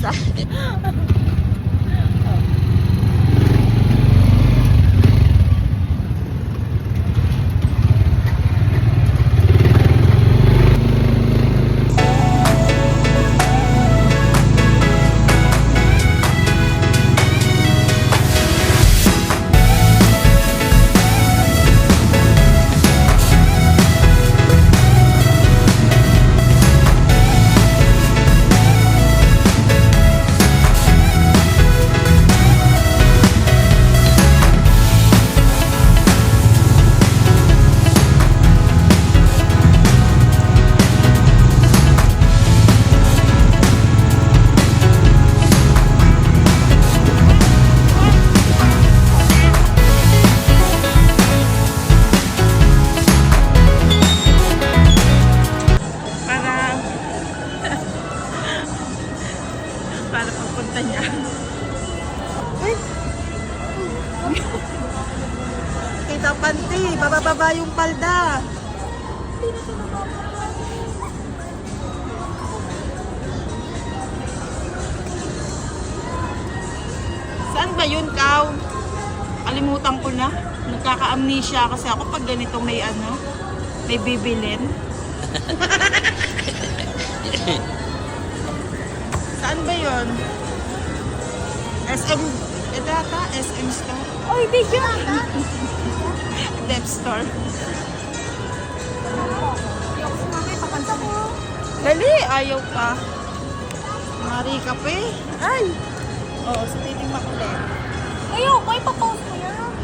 さ Kita panty, bababa yung palda. Saan ba yun, Kaw? Kalimutan ko na. Nagkaka-amnesia kasi ako pag ganito may ano, may bibilin. Saan ba yun? SM, ito ata, SM Store. Oy, video! Dep Store. Ko. Dali, ayaw pa. Mari ka pa eh. Ay! Oo, sa titing makulit. Ayoko, ipapost mo yan.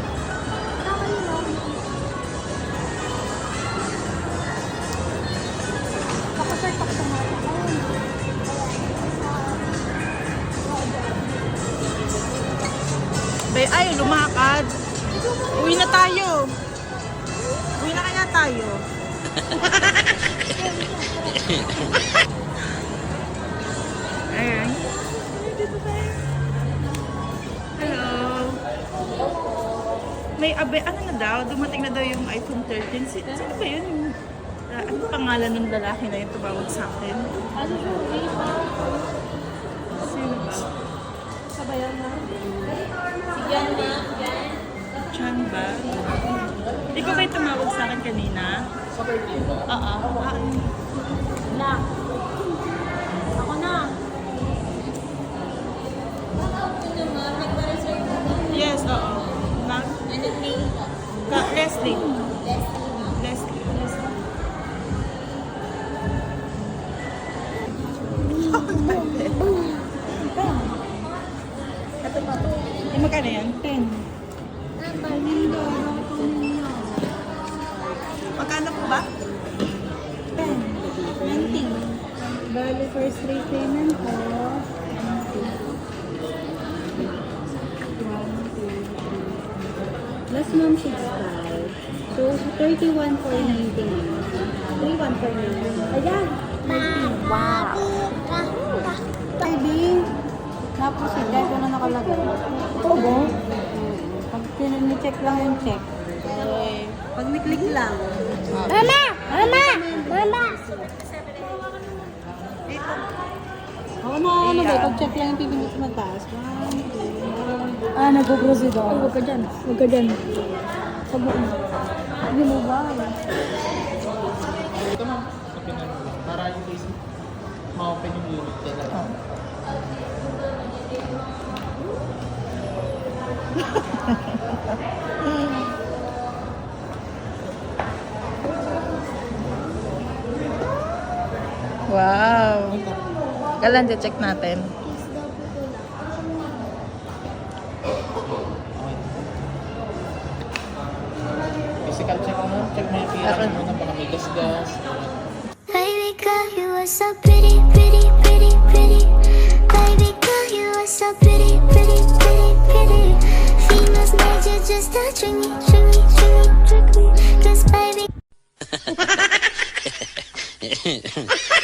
Ay, lumakad. Uwi na tayo. Tayo. Ayan. Hello. May abe, ano na daw? Dumating na daw yung iPhone 13. Si- Sino ba yun? Yung, ah, ano pangalan ng lalaki na yun tumawag sa akin? Ano yung Sino? Sabayan na. Yan na. Chan ba? Ikaw ba yung tumawag sa akin kanina? Oo. Ah. Na. Ako na. Yes, oo. Na. Ano name? Ka Leslie. Leslie. Leslie. Ito pa to. Yung magkano yan? 10. 10. Ba? 10. 20. Bali, first rate payment ko. 20. Last month, 65. So, 31,499. 31,499. Ayan! Wow! Baby! Naproceed dahil ko na nakalagay. Ito ba? Pag check lang yung check. Pag ni-click lang. Mama! Mama! Mama! Ako na, ano ba? Pag check lang yung pipindot sa mataas. One, two, Ah, nag-proceed ako. Huwag ka dyan. Huwag ka dyan. Sa buo na. Hindi mo ba? Ito ma'am, sa para yung case ma-open yung unit nila. Wow. Kailan check natin? Physical check mo, check mo yung PR mo na baka may gas-gas. Baby girl, you are so pretty, pretty, pretty, pretty. Baby girl, you are so pretty, pretty, pretty, pretty. Females need you just me, trick me, trick me. Cause baby.